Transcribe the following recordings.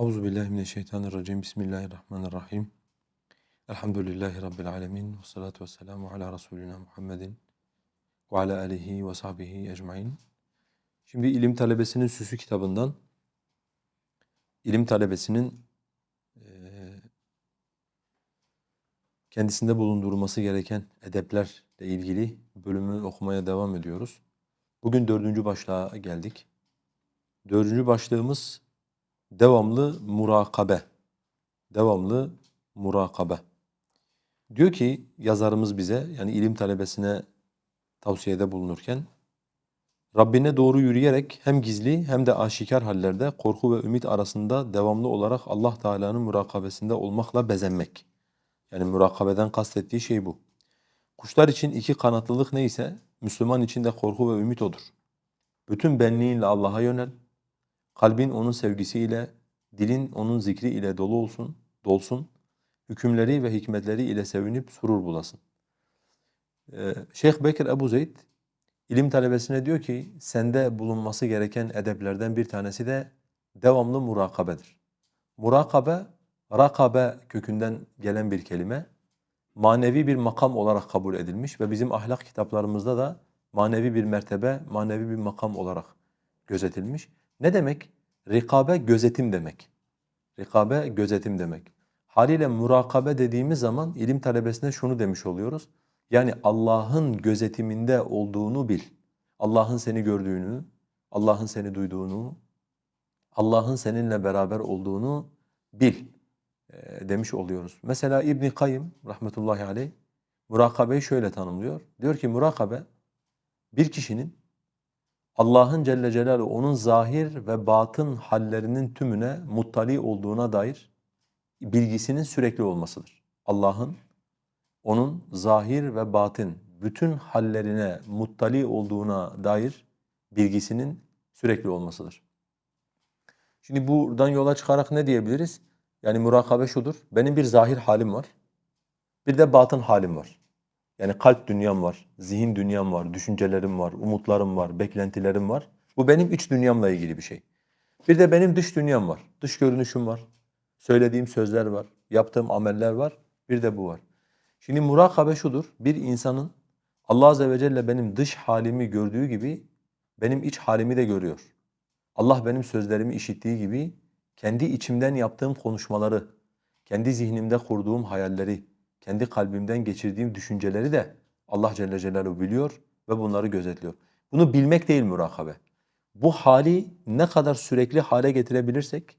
Euzu billahi mineşşeytanirracim. Bismillahirrahmanirrahim. Elhamdülillahi rabbil alamin ve salatu vesselamu ala resulina Muhammedin ve ala alihi ve sahbihi ecmaîn. Şimdi ilim talebesinin süsü kitabından ilim talebesinin eee, kendisinde bulundurması gereken edeplerle ilgili bölümü okumaya devam ediyoruz. Bugün dördüncü başlığa geldik. Dördüncü başlığımız devamlı murakabe. Devamlı murakabe. Diyor ki yazarımız bize yani ilim talebesine tavsiyede bulunurken Rabbine doğru yürüyerek hem gizli hem de aşikar hallerde korku ve ümit arasında devamlı olarak Allah Teala'nın murakabesinde olmakla bezenmek. Yani murakabeden kastettiği şey bu. Kuşlar için iki kanatlılık neyse Müslüman için de korku ve ümit odur. Bütün benliğinle Allah'a yönel. Kalbin onun sevgisiyle, dilin onun zikri ile dolu olsun, dolsun. Hükümleri ve hikmetleri ile sevinip surur bulasın. Ee, Şeyh Bekir Ebu Zeyd ilim talebesine diyor ki sende bulunması gereken edeplerden bir tanesi de devamlı murakabedir. Murakabe, rakabe kökünden gelen bir kelime. Manevi bir makam olarak kabul edilmiş ve bizim ahlak kitaplarımızda da manevi bir mertebe, manevi bir makam olarak gözetilmiş. Ne demek? Rikabe gözetim demek. Rikabe gözetim demek. Haliyle murakabe dediğimiz zaman ilim talebesine şunu demiş oluyoruz. Yani Allah'ın gözetiminde olduğunu bil. Allah'ın seni gördüğünü, Allah'ın seni duyduğunu, Allah'ın seninle beraber olduğunu bil e, demiş oluyoruz. Mesela İbn Kayyım rahmetullahi aleyh murakabeyi şöyle tanımlıyor. Diyor ki murakabe bir kişinin Allah'ın Celle Celaluhu onun zahir ve batın hallerinin tümüne muttali olduğuna dair bilgisinin sürekli olmasıdır. Allah'ın onun zahir ve batın bütün hallerine muttali olduğuna dair bilgisinin sürekli olmasıdır. Şimdi buradan yola çıkarak ne diyebiliriz? Yani murakabe şudur. Benim bir zahir halim var. Bir de batın halim var. Yani kalp dünyam var, zihin dünyam var, düşüncelerim var, umutlarım var, beklentilerim var. Bu benim iç dünyamla ilgili bir şey. Bir de benim dış dünyam var. Dış görünüşüm var. Söylediğim sözler var, yaptığım ameller var. Bir de bu var. Şimdi murakabe şudur. Bir insanın Allah Azze ve Celle benim dış halimi gördüğü gibi benim iç halimi de görüyor. Allah benim sözlerimi işittiği gibi kendi içimden yaptığım konuşmaları, kendi zihnimde kurduğum hayalleri, kendi kalbimden geçirdiğim düşünceleri de Allah Celle Celaluhu biliyor ve bunları gözetliyor. Bunu bilmek değil murakabe. Bu hali ne kadar sürekli hale getirebilirsek,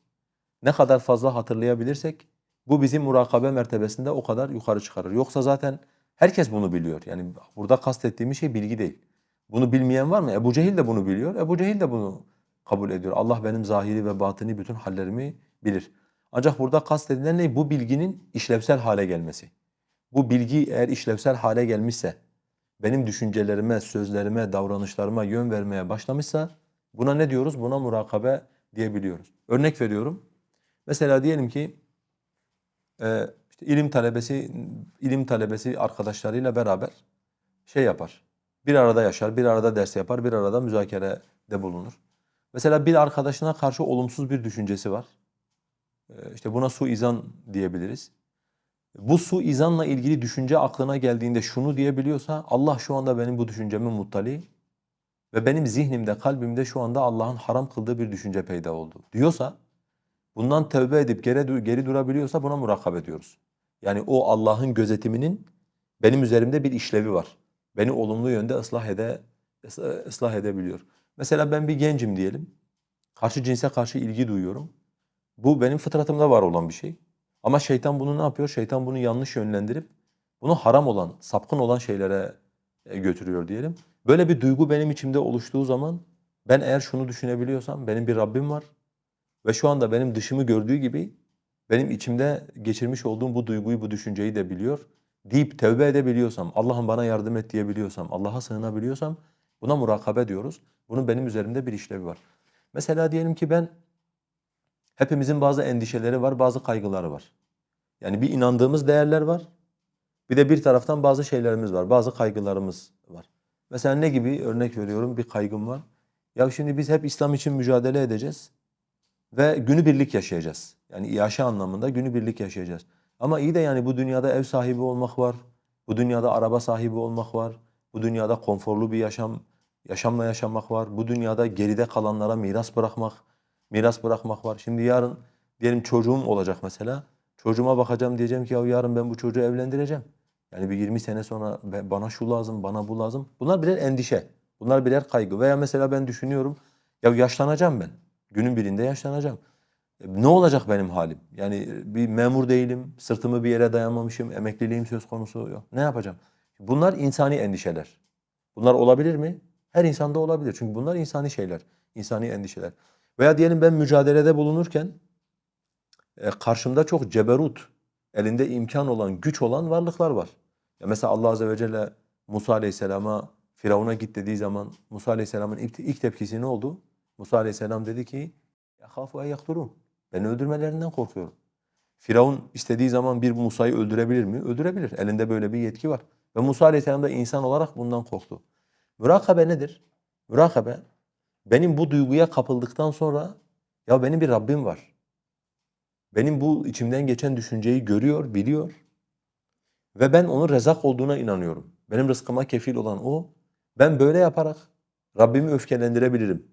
ne kadar fazla hatırlayabilirsek bu bizim murakabe mertebesinde o kadar yukarı çıkarır. Yoksa zaten herkes bunu biliyor. Yani burada kastettiğimiz şey bilgi değil. Bunu bilmeyen var mı? Ebu Cehil de bunu biliyor. Ebu Cehil de bunu kabul ediyor. Allah benim zahiri ve batini bütün hallerimi bilir. Ancak burada kastedilen ne? Bu bilginin işlevsel hale gelmesi. Bu bilgi eğer işlevsel hale gelmişse, benim düşüncelerime, sözlerime, davranışlarıma yön vermeye başlamışsa buna ne diyoruz? Buna murakabe diyebiliyoruz. Örnek veriyorum. Mesela diyelim ki e, işte ilim talebesi ilim talebesi arkadaşlarıyla beraber şey yapar. Bir arada yaşar, bir arada ders yapar, bir arada müzakerede bulunur. Mesela bir arkadaşına karşı olumsuz bir düşüncesi var. E, işte buna suizan diyebiliriz. Bu su izanla ilgili düşünce aklına geldiğinde şunu diyebiliyorsa Allah şu anda benim bu düşüncemi muttali ve benim zihnimde, kalbimde şu anda Allah'ın haram kıldığı bir düşünce peyda oldu diyorsa bundan tövbe edip geri, geri durabiliyorsa buna murakabe diyoruz. Yani o Allah'ın gözetiminin benim üzerimde bir işlevi var. Beni olumlu yönde ıslah ede ıslah edebiliyor. Mesela ben bir gencim diyelim. Karşı cinse karşı ilgi duyuyorum. Bu benim fıtratımda var olan bir şey. Ama şeytan bunu ne yapıyor? Şeytan bunu yanlış yönlendirip bunu haram olan, sapkın olan şeylere e, götürüyor diyelim. Böyle bir duygu benim içimde oluştuğu zaman ben eğer şunu düşünebiliyorsam benim bir Rabbim var ve şu anda benim dışımı gördüğü gibi benim içimde geçirmiş olduğum bu duyguyu, bu düşünceyi de biliyor deyip tevbe edebiliyorsam, Allah'ım bana yardım et diyebiliyorsam, Allah'a sığınabiliyorsam buna murakabe diyoruz. Bunun benim üzerimde bir işlevi var. Mesela diyelim ki ben Hepimizin bazı endişeleri var, bazı kaygıları var. Yani bir inandığımız değerler var. Bir de bir taraftan bazı şeylerimiz var, bazı kaygılarımız var. Mesela ne gibi örnek veriyorum bir kaygım var. Ya şimdi biz hep İslam için mücadele edeceğiz. ve günübirlik yaşayacağız. Yani yaşa anlamında günübirlik yaşayacağız. Ama iyi de yani bu dünyada ev sahibi olmak var. Bu dünyada araba sahibi olmak var. Bu dünyada konforlu bir yaşam yaşamla yaşamak var. Bu dünyada geride kalanlara miras bırakmak, miras bırakmak var. Şimdi yarın diyelim çocuğum olacak mesela. Çocuğuma bakacağım diyeceğim ki ya yarın ben bu çocuğu evlendireceğim. Yani bir 20 sene sonra bana şu lazım, bana bu lazım. Bunlar birer endişe. Bunlar birer kaygı. Veya mesela ben düşünüyorum ya yaşlanacağım ben. Günün birinde yaşlanacağım. E, Ne olacak benim halim? Yani e, bir memur değilim, sırtımı bir yere dayanmamışım, emekliliğim söz konusu yok. Ne yapacağım? Bunlar insani endişeler. Bunlar olabilir mi? Her insanda olabilir. Çünkü bunlar insani şeyler, insani endişeler. Veya diyelim ben mücadelede bulunurken e, karşımda çok ceberut, elinde imkan olan, güç olan varlıklar var. Ya mesela Allah Azze ve Celle Musa Aleyhisselam'a Firavun'a git dediği zaman Musa Aleyhisselam'ın ilk, ilk tepkisi ne oldu? Musa Aleyhisselam dedi ki يَخَافُ اَنْ يَقْتُلُونَ Beni öldürmelerinden korkuyorum. Firavun istediği zaman bir Musa'yı öldürebilir mi? Öldürebilir. Elinde böyle bir yetki var. Ve Musa Aleyhisselam da insan olarak bundan korktu. Mürakabe nedir? Mürakabe, benim bu duyguya kapıldıktan sonra ya benim bir Rabbim var. Benim bu içimden geçen düşünceyi görüyor, biliyor. Ve ben onun rezak olduğuna inanıyorum. Benim rızkıma kefil olan o. Ben böyle yaparak Rabbimi öfkelendirebilirim.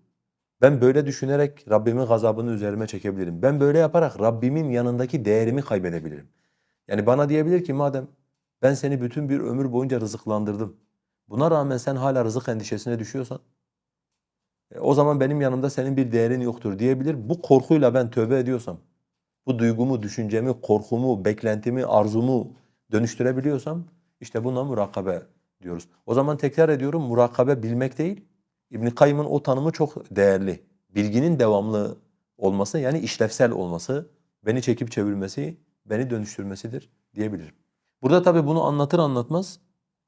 Ben böyle düşünerek Rabbimin gazabını üzerime çekebilirim. Ben böyle yaparak Rabbimin yanındaki değerimi kaybedebilirim. Yani bana diyebilir ki madem ben seni bütün bir ömür boyunca rızıklandırdım. Buna rağmen sen hala rızık endişesine düşüyorsan o zaman benim yanımda senin bir değerin yoktur diyebilir. Bu korkuyla ben tövbe ediyorsam, bu duygumu, düşüncemi, korkumu, beklentimi, arzumu dönüştürebiliyorsam işte buna murakabe diyoruz. O zaman tekrar ediyorum murakabe bilmek değil. İbn Kayyım'ın o tanımı çok değerli. Bilginin devamlı olması yani işlevsel olması, beni çekip çevirmesi, beni dönüştürmesidir diyebilirim. Burada tabii bunu anlatır anlatmaz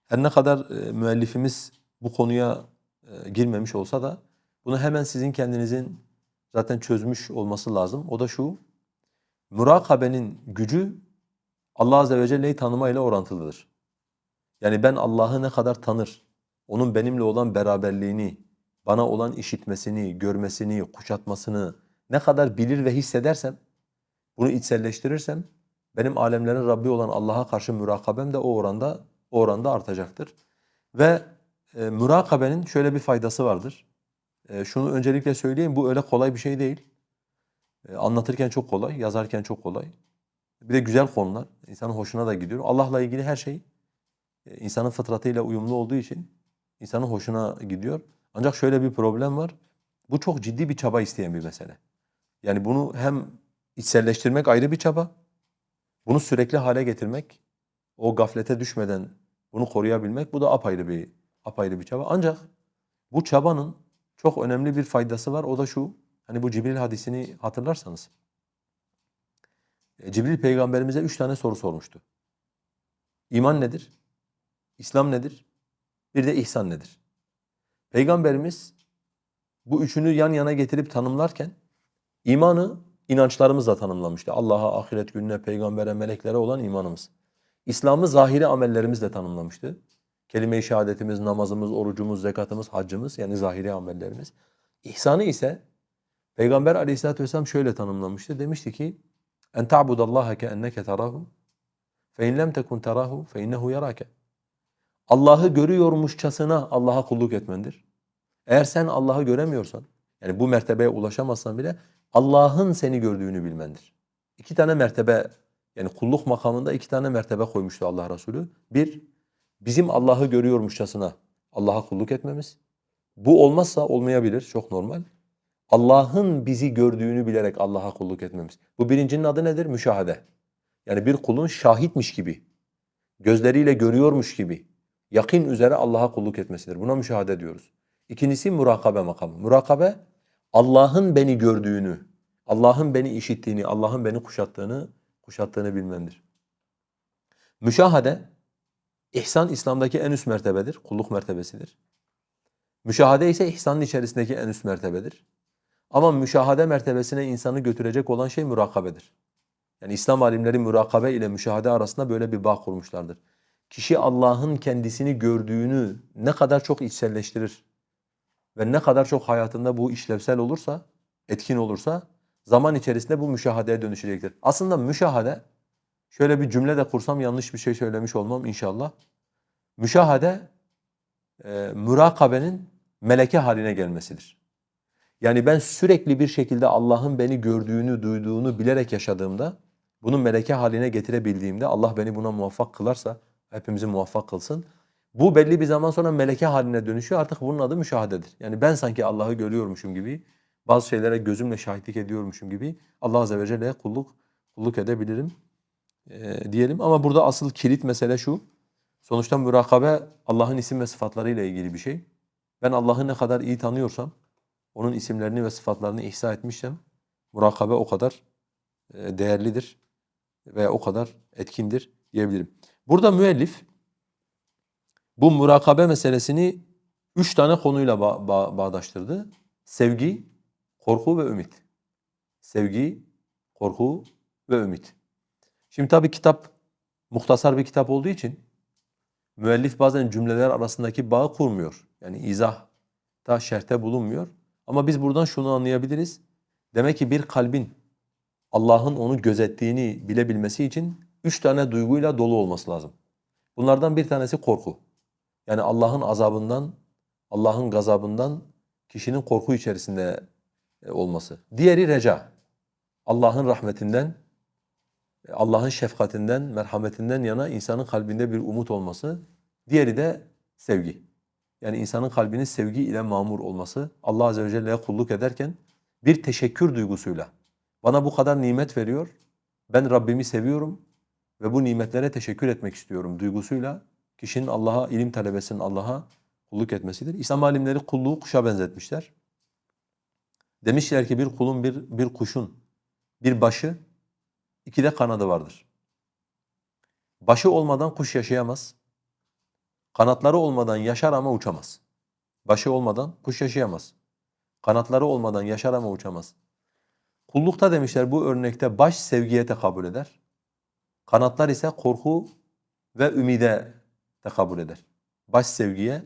her ne kadar e, müellifimiz bu konuya e, girmemiş olsa da bunu hemen sizin kendinizin zaten çözmüş olması lazım. O da şu, murakabenin gücü Allah Azze ve Celle'yi tanımayla orantılıdır. Yani ben Allah'ı ne kadar tanır, onun benimle olan beraberliğini, bana olan işitmesini, görmesini, kuşatmasını ne kadar bilir ve hissedersem, bunu içselleştirirsem, benim alemlerin Rabbi olan Allah'a karşı mürakabem de o oranda o oranda artacaktır. Ve e, mürakabenin şöyle bir faydası vardır. E, şunu öncelikle söyleyeyim, bu öyle kolay bir şey değil. E, anlatırken çok kolay, yazarken çok kolay. Bir de güzel konular, insanın hoşuna da gidiyor. Allah'la ilgili her şey e, insanın fıtratıyla uyumlu olduğu için insanın hoşuna gidiyor. Ancak şöyle bir problem var. Bu çok ciddi bir çaba isteyen bir mesele. Yani bunu hem içselleştirmek ayrı bir çaba, bunu sürekli hale getirmek, o gaflete düşmeden bunu koruyabilmek bu da apayrı bir apayrı bir çaba. Ancak bu çabanın çok önemli bir faydası var. O da şu. Hani bu Cibril hadisini hatırlarsanız. E, Cibril peygamberimize üç tane soru sormuştu. İman nedir? İslam nedir? Bir de ihsan nedir? Peygamberimiz bu üçünü yan yana getirip tanımlarken imanı inançlarımızla tanımlamıştı. Allah'a, ahiret gününe, peygambere, meleklere olan imanımız. İslam'ı zahiri amellerimizle tanımlamıştı. Kelime-i şehadetimiz, namazımız, orucumuz, zekatımız, haccımız yani zahiri amellerimiz. İhsanı ise Peygamber aleyhissalatü vesselam şöyle tanımlamıştı. Demişti ki en ta'budallaha keenneke terahu fe in lem tekun terahu fe innehu yarake. Allah'ı görüyormuşçasına Allah'a kulluk etmendir. Eğer sen Allah'ı göremiyorsan, yani bu mertebeye ulaşamazsan bile Allah'ın seni gördüğünü bilmendir. İki tane mertebe, yani kulluk makamında iki tane mertebe koymuştu Allah Resulü. Bir, bizim Allah'ı görüyormuşçasına Allah'a kulluk etmemiz. Bu olmazsa olmayabilir, çok normal. Allah'ın bizi gördüğünü bilerek Allah'a kulluk etmemiz. Bu birincinin adı nedir? Müşahede. Yani bir kulun şahitmiş gibi, gözleriyle görüyormuş gibi, yakin üzere Allah'a kulluk etmesidir. Buna müşahede diyoruz. İkincisi murakabe makamı. Murakabe Allah'ın beni gördüğünü, Allah'ın beni işittiğini, Allah'ın beni kuşattığını, kuşattığını bilmemdir. Müşahede, ihsan İslam'daki en üst mertebedir, kulluk mertebesidir. Müşahede ise ihsanın içerisindeki en üst mertebedir. Ama müşahade mertebesine insanı götürecek olan şey murakabedir. Yani İslam alimleri murakabe ile müşahede arasında böyle bir bağ kurmuşlardır. Kişi Allah'ın kendisini gördüğünü ne kadar çok içselleştirir ve ne kadar çok hayatında bu işlevsel olursa, etkin olursa zaman içerisinde bu müşahadeye dönüşecektir. Aslında müşahade, şöyle bir cümle de kursam yanlış bir şey söylemiş olmam inşallah. Müşahade, e, mürakabenin meleke haline gelmesidir. Yani ben sürekli bir şekilde Allah'ın beni gördüğünü, duyduğunu bilerek yaşadığımda, bunu meleke haline getirebildiğimde, Allah beni buna muvaffak kılarsa, hepimizi muvaffak kılsın. Bu belli bir zaman sonra meleke haline dönüşüyor. Artık bunun adı müşahadedir. Yani ben sanki Allah'ı görüyormuşum gibi, bazı şeylere gözümle şahitlik ediyormuşum gibi Allah Azze ve Celle'ye kulluk, kulluk edebilirim ee, diyelim. Ama burada asıl kilit mesele şu. Sonuçta mürakabe Allah'ın isim ve sıfatlarıyla ilgili bir şey. Ben Allah'ı ne kadar iyi tanıyorsam, onun isimlerini ve sıfatlarını ihsa etmişsem, murakabe o kadar e, değerlidir ve o kadar etkindir diyebilirim. Burada müellif bu murakabe meselesini üç tane konuyla ba- ba- bağdaştırdı. Sevgi, korku ve ümit. Sevgi, korku ve ümit. Şimdi tabii kitap muhtasar bir kitap olduğu için müellif bazen cümleler arasındaki bağı kurmuyor. Yani izah da şerhte bulunmuyor. Ama biz buradan şunu anlayabiliriz. Demek ki bir kalbin Allah'ın onu gözettiğini bilebilmesi için üç tane duyguyla dolu olması lazım. Bunlardan bir tanesi korku. Yani Allah'ın azabından, Allah'ın gazabından kişinin korku içerisinde e, olması. Diğeri reca. Allah'ın rahmetinden, Allah'ın şefkatinden, merhametinden yana insanın kalbinde bir umut olması. Diğeri de sevgi. Yani insanın kalbinin sevgi ile mamur olması. Allah Azze ve Celle'ye kulluk ederken bir teşekkür duygusuyla. Bana bu kadar nimet veriyor. Ben Rabbimi seviyorum ve bu nimetlere teşekkür etmek istiyorum duygusuyla kişinin Allah'a, ilim talebesinin Allah'a kulluk etmesidir. İslam alimleri kulluğu kuşa benzetmişler. Demişler ki bir kulun, bir, bir kuşun bir başı, iki de kanadı vardır. Başı olmadan kuş yaşayamaz. Kanatları olmadan yaşar ama uçamaz. Başı olmadan kuş yaşayamaz. Kanatları olmadan yaşar ama uçamaz. Kullukta demişler bu örnekte baş sevgiye tekabül eder. Kanatlar ise korku ve ümide tekabül eder. Baş sevgiye,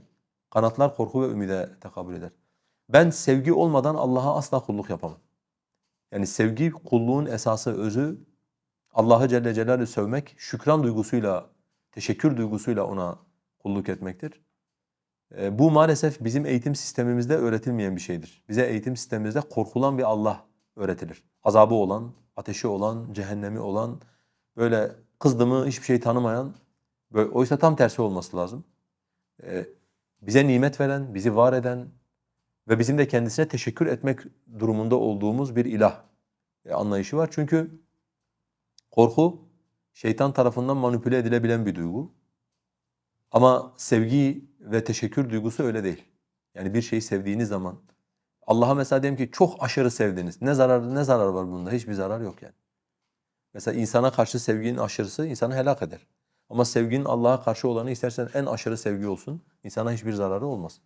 kanatlar korku ve ümide tekabül eder. Ben sevgi olmadan Allah'a asla kulluk yapamam. Yani sevgi kulluğun esası, özü Allah'ı Celle Celaluhu sövmek, şükran duygusuyla, teşekkür duygusuyla ona kulluk etmektir. E, bu maalesef bizim eğitim sistemimizde öğretilmeyen bir şeydir. Bize eğitim sistemimizde korkulan bir Allah öğretilir. Azabı olan, ateşi olan, cehennemi olan, böyle kızdı mı hiçbir şey tanımayan, böyle, oysa tam tersi olması lazım. E, bize nimet veren, bizi var eden ve bizim de kendisine teşekkür etmek durumunda olduğumuz bir ilah e, anlayışı var. Çünkü korku şeytan tarafından manipüle edilebilen bir duygu. Ama sevgi ve teşekkür duygusu öyle değil. Yani bir şeyi sevdiğiniz zaman Allah'a mesela diyelim ki çok aşırı sevdiniz. Ne zarar ne zarar var bunda? Hiçbir zarar yok yani. Mesela insana karşı sevginin aşırısı insanı helak eder. Ama sevginin Allah'a karşı olanı istersen en aşırı sevgi olsun. insana hiçbir zararı olmaz.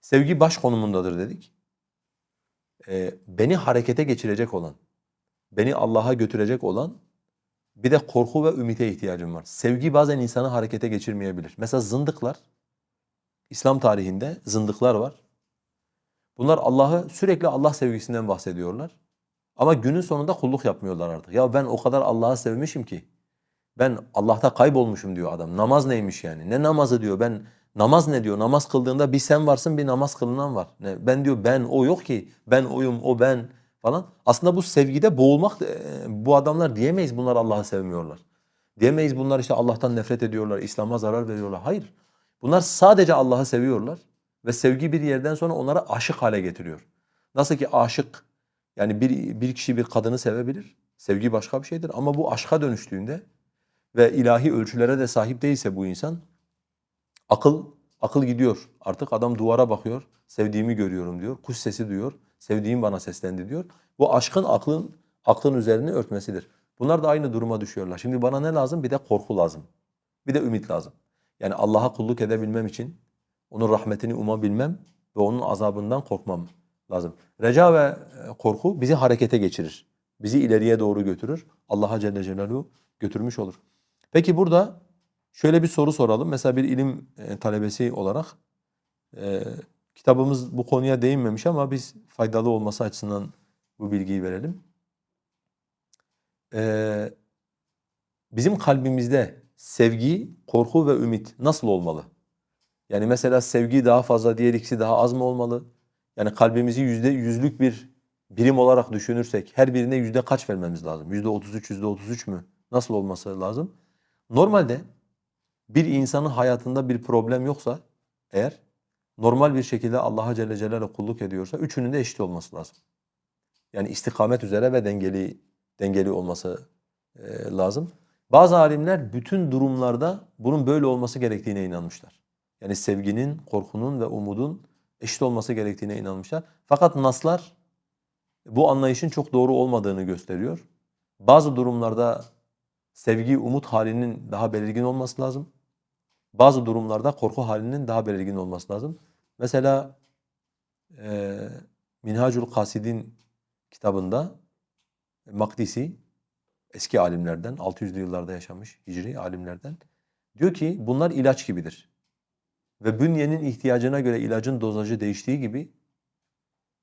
Sevgi baş konumundadır dedik. Ee, beni harekete geçirecek olan, beni Allah'a götürecek olan bir de korku ve ümite ihtiyacım var. Sevgi bazen insanı harekete geçirmeyebilir. Mesela zındıklar, İslam tarihinde zındıklar var. Bunlar Allah'ı sürekli Allah sevgisinden bahsediyorlar. Ama günün sonunda kulluk yapmıyorlar artık. Ya ben o kadar Allah'ı sevmişim ki ben Allah'ta kaybolmuşum diyor adam. Namaz neymiş yani? Ne namazı diyor? Ben namaz ne diyor? Namaz kıldığında bir sen varsın, bir namaz kılınan var. Ben diyor ben o yok ki. Ben oyum, o ben falan. Aslında bu sevgide boğulmak e, bu adamlar diyemeyiz bunlar Allah'ı sevmiyorlar. Diyemeyiz bunlar işte Allah'tan nefret ediyorlar, İslam'a zarar veriyorlar. Hayır. Bunlar sadece Allah'ı seviyorlar ve sevgi bir yerden sonra onları aşık hale getiriyor. Nasıl ki aşık yani bir, bir kişi bir kadını sevebilir. Sevgi başka bir şeydir ama bu aşka dönüştüğünde ve ilahi ölçülere de sahip değilse bu insan akıl akıl gidiyor. Artık adam duvara bakıyor. Sevdiğimi görüyorum diyor. Kuş sesi duyuyor. Sevdiğim bana seslendi diyor. Bu aşkın aklın aklın üzerini örtmesidir. Bunlar da aynı duruma düşüyorlar. Şimdi bana ne lazım? Bir de korku lazım. Bir de ümit lazım. Yani Allah'a kulluk edebilmem için onun rahmetini umabilmem ve onun azabından korkmam lazım. Reca ve e, korku bizi harekete geçirir. Bizi ileriye doğru götürür. Allah'a Celle Celaluhu götürmüş olur. Peki burada şöyle bir soru soralım. Mesela bir ilim e, talebesi olarak e, kitabımız bu konuya değinmemiş ama biz faydalı olması açısından Bu bilgiyi verelim. Ee, bizim kalbimizde sevgi, korku ve ümit nasıl olmalı? Yani mesela sevgi daha fazla, diğer ikisi daha az mı olmalı? Yani kalbimizi yüzde yüzlük bir birim olarak düşünürsek her birine yüzde kaç vermemiz lazım? Yüzde otuz üç, yüzde otuz üç mü? Nasıl olması lazım? Normalde bir insanın hayatında bir problem yoksa eğer normal bir şekilde Allah'a Celle Celaluhu kulluk ediyorsa üçünün de eşit olması lazım. Yani istikamet üzere ve dengeli dengeli olması e, lazım. Bazı alimler bütün durumlarda bunun böyle olması gerektiğine inanmışlar. Yani sevginin, korkunun ve umudun eşit olması gerektiğine inanmışlar. Fakat naslar bu anlayışın çok doğru olmadığını gösteriyor. Bazı durumlarda sevgi, umut halinin daha belirgin olması lazım. Bazı durumlarda korku halinin daha belirgin olması lazım. Mesela e, Minhacul Kasidin kitabında Makdisi eski alimlerden 600'lü yıllarda yaşamış hicri alimlerden diyor ki bunlar ilaç gibidir. Ve bünyenin ihtiyacına göre ilacın dozajı değiştiği gibi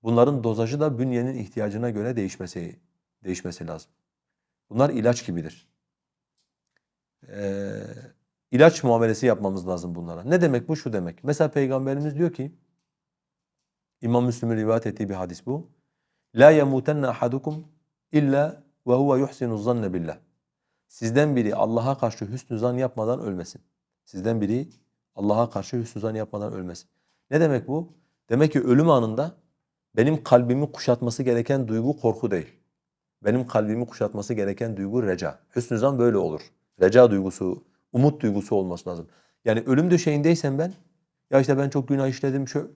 bunların dozajı da bünyenin ihtiyacına göre değişmesi değişmesi lazım. Bunlar ilaç gibidir. Ee, ilaç muamelesi yapmamız lazım bunlara. Ne demek bu? Şu demek. Mesela Peygamberimiz diyor ki İmam Müslim'in rivayet ettiği bir hadis bu. La yemutenne ahadukum illa ve huve yuhsinu zanne billah. Sizden biri Allah'a karşı hüsnü zan yapmadan ölmesin. Sizden biri Allah'a karşı hüsnü zan yapmadan ölmesin. Ne demek bu? Demek ki ölüm anında benim kalbimi kuşatması gereken duygu korku değil. Benim kalbimi kuşatması gereken duygu reca. Hüsnü zan böyle olur. Reca duygusu, umut duygusu olması lazım. Yani ölüm döşeğindeysem ben, ya işte ben çok günah işledim, şu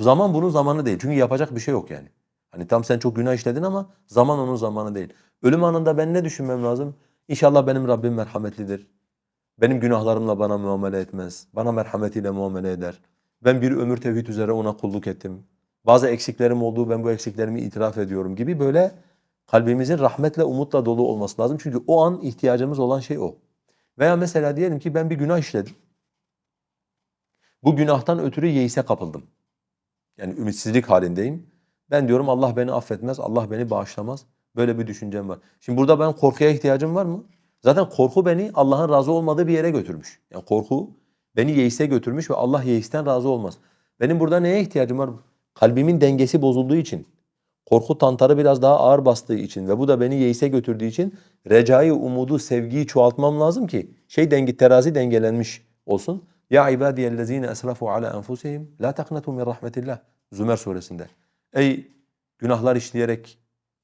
zaman bunun zamanı değil. Çünkü yapacak bir şey yok yani. Hani tam sen çok günah işledin ama zaman onun zamanı değil. Ölüm anında ben ne düşünmem lazım? İnşallah benim Rabbim merhametlidir. Benim günahlarımla bana muamele etmez. Bana merhametiyle muamele eder. Ben bir ömür tevhid üzere ona kulluk ettim. Bazı eksiklerim olduğu ben bu eksiklerimi itiraf ediyorum gibi böyle kalbimizin rahmetle, umutla dolu olması lazım. Çünkü o an ihtiyacımız olan şey o. Veya mesela diyelim ki ben bir günah işledim. Bu günahtan ötürü yeise kapıldım. Yani ümitsizlik halindeyim. Ben diyorum Allah beni affetmez, Allah beni bağışlamaz. Böyle bir düşüncem var. Şimdi burada ben korkuya ihtiyacım var mı? Zaten korku beni Allah'ın razı olmadığı bir yere götürmüş. Yani korku beni yeise götürmüş ve Allah yeisten razı olmaz. Benim burada neye ihtiyacım var? Kalbimin dengesi bozulduğu için, korku tantarı biraz daha ağır bastığı için ve bu da beni yeise götürdüğü için recayı, umudu, sevgiyi çoğaltmam lazım ki şey dengi terazi dengelenmiş olsun. Ya ibadiyellezine esrafu ala enfusihim la taqnatu min rahmetillah. Zümer suresinde. Ey günahlar işleyerek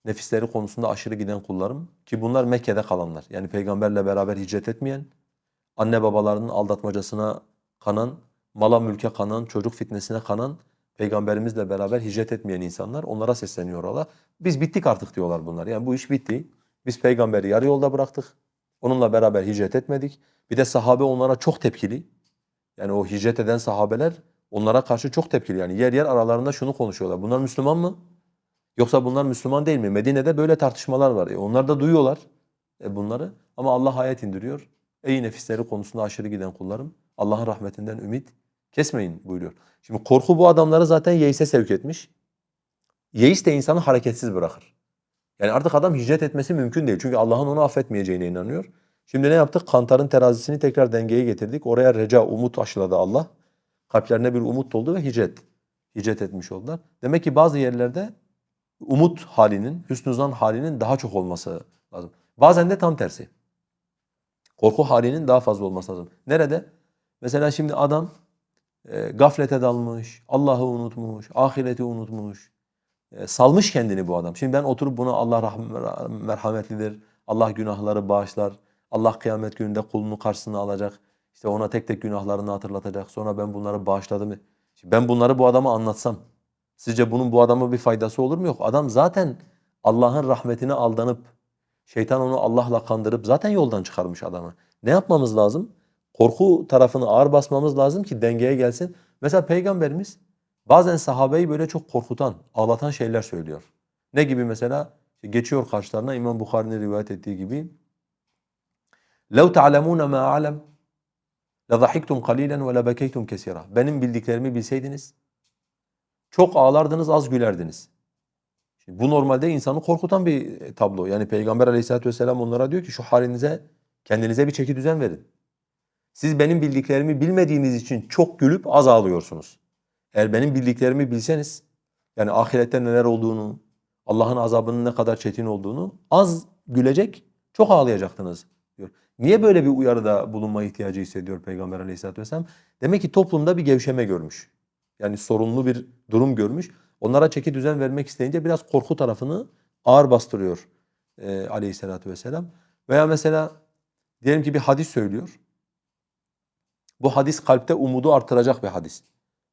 nefisleri konusunda aşırı giden kullarım ki bunlar Mekke'de kalanlar. Yani peygamberle beraber hicret etmeyen, anne babalarının aldatmacasına kanan, mala mülke kanan, çocuk fitnesine kanan, peygamberimizle beraber hicret etmeyen insanlar onlara sesleniyor Allah. Biz bittik artık diyorlar bunlar. Yani bu iş bitti. Biz peygamberi yarı yolda bıraktık. Onunla beraber hicret etmedik. Bir de sahabe onlara çok tepkili. Yani o hicret eden sahabeler onlara karşı çok tepkili. Yani yer yer aralarında şunu konuşuyorlar. Bunlar Müslüman mı? Yoksa bunlar Müslüman değil mi? Medine'de böyle tartışmalar var. E onlar da duyuyorlar e bunları. Ama Allah ayet indiriyor. Ey nefisleri konusunda aşırı giden kullarım. Allah'ın rahmetinden ümit kesmeyin buyuruyor. Şimdi korku bu adamları zaten yeise sevk etmiş. Yeis de insanı hareketsiz bırakır. Yani artık adam hicret etmesi mümkün değil. Çünkü Allah'ın onu affetmeyeceğine inanıyor. Şimdi ne yaptık? Kantarın terazisini tekrar dengeye getirdik. Oraya reca, umut aşıladı Allah. Kalplerine bir umut doldu ve hicret. Hicret etmiş oldular. Demek ki bazı yerlerde umut halinin, hüsnü zan halinin daha çok olması lazım. Bazen de tam tersi. Korku halinin daha fazla olması lazım. Nerede? Mesela şimdi adam e, gaflete dalmış, Allah'ı unutmuş, ahireti unutmuş. E, salmış kendini bu adam. Şimdi ben oturup buna Allah merhametlidir, Allah günahları bağışlar, Allah kıyamet gününde kulunu karşısına alacak. İşte ona tek tek günahlarını hatırlatacak. Sonra ben bunları bağışladım. Şimdi ben bunları bu adama anlatsam Sizce bunun bu adama bir faydası olur mu? Yok. Adam zaten Allah'ın rahmetine aldanıp şeytan onu Allah'la kandırıp zaten yoldan çıkarmış adamı. Ne yapmamız lazım? Korku tarafını ağır basmamız lazım ki dengeye gelsin. Mesela peygamberimiz bazen sahabeyi böyle çok korkutan, ağlatan şeyler söylüyor. Ne gibi mesela? Geçiyor karşılarına İmam Bukhari'nin rivayet ettiği gibi. لَوْ تَعْلَمُونَ مَا أَعْلَمْ لَضَحِكْتُمْ قَلِيلًا وَلَبَكَيْتُمْ كَثِيرًا Benim bildiklerimi bilseydiniz çok ağlardınız, az gülerdiniz. Şimdi bu normalde insanı korkutan bir e, tablo. Yani Peygamber aleyhissalatü vesselam onlara diyor ki şu halinize kendinize bir çeki düzen verin. Siz benim bildiklerimi bilmediğiniz için çok gülüp az ağlıyorsunuz. Eğer benim bildiklerimi bilseniz yani ahirette neler olduğunu, Allah'ın azabının ne kadar çetin olduğunu az gülecek, çok ağlayacaktınız diyor. Niye böyle bir uyarıda bulunma ihtiyacı hissediyor Peygamber aleyhissalatü vesselam? Demek ki toplumda bir gevşeme görmüş. Yani sorunlu bir durum görmüş. Onlara çeki düzen vermek isteyince biraz korku tarafını ağır bastırıyor e, aleyhissalatü vesselam. Veya mesela diyelim ki bir hadis söylüyor. Bu hadis kalpte umudu artıracak bir hadis.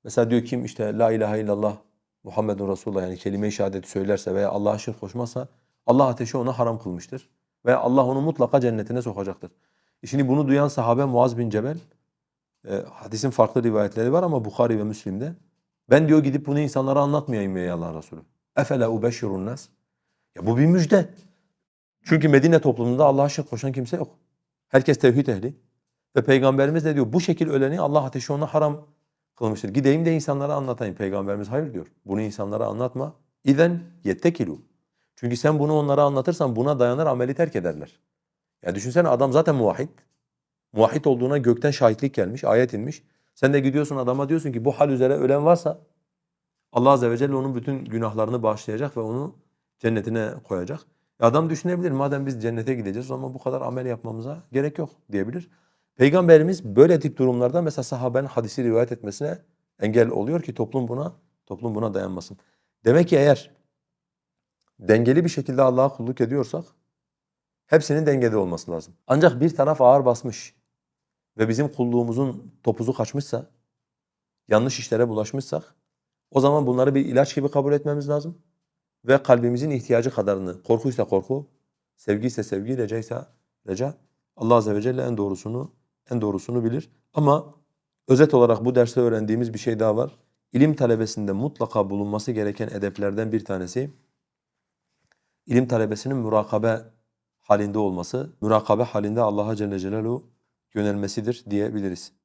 Mesela diyor kim işte la ilahe illallah Muhammedun Resulullah yani kelime-i şehadeti söylerse veya Allah'a şirk koşmazsa Allah ateşi ona haram kılmıştır. Ve Allah onu mutlaka cennetine sokacaktır. E Şimdi bunu duyan sahabe Muaz bin Cebel e, hadisin farklı rivayetleri var ama Bukhari ve Müslim'de ben diyor gidip bunu insanlara anlatmayayım ya Allah Resulü. Efela ubeşşirun nas. Ya bu bir müjde. Çünkü Medine toplumunda Allah'a şirk koşan kimse yok. Herkes tevhid ehli. Ve Peygamberimiz de diyor bu şekil öleni Allah ateşi ona haram kılmıştır. Gideyim de insanlara anlatayım. Peygamberimiz hayır diyor. Bunu insanlara anlatma. İzen yettekilu. Çünkü sen bunu onlara anlatırsan buna dayanır ameli terk ederler. Ya düşünsene adam zaten muvahhid. Muvahhid olduğuna gökten şahitlik gelmiş, ayet inmiş. Sen de gidiyorsun adama diyorsun ki bu hal üzere ölen varsa Allah azze ve celle onun bütün günahlarını bağışlayacak ve onu cennetine koyacak. Adam düşünebilir madem biz cennete gideceğiz o zaman bu kadar amel yapmamıza gerek yok diyebilir. Peygamberimiz böyle tip durumlarda mesela sahabenin hadisi rivayet etmesine engel oluyor ki toplum buna toplum buna dayanmasın. Demek ki eğer dengeli bir şekilde Allah'a kulluk ediyorsak hepsinin dengede olması lazım. Ancak bir taraf ağır basmış ve bizim kulluğumuzun topuzu kaçmışsa, yanlış işlere bulaşmışsak o zaman bunları bir ilaç gibi kabul etmemiz lazım. Ve kalbimizin ihtiyacı kadarını, korkuysa korku, sevgiyse sevgi, recaysa reca. Allah azze ve celle en doğrusunu en doğrusunu bilir. Ama özet olarak bu derste öğrendiğimiz bir şey daha var. İlim talebesinde mutlaka bulunması gereken edeplerden bir tanesi ilim talebesinin mürakabe halinde olması, mürakabe halinde Allah'a Celle Celaluhu yönelmesidir diyebiliriz.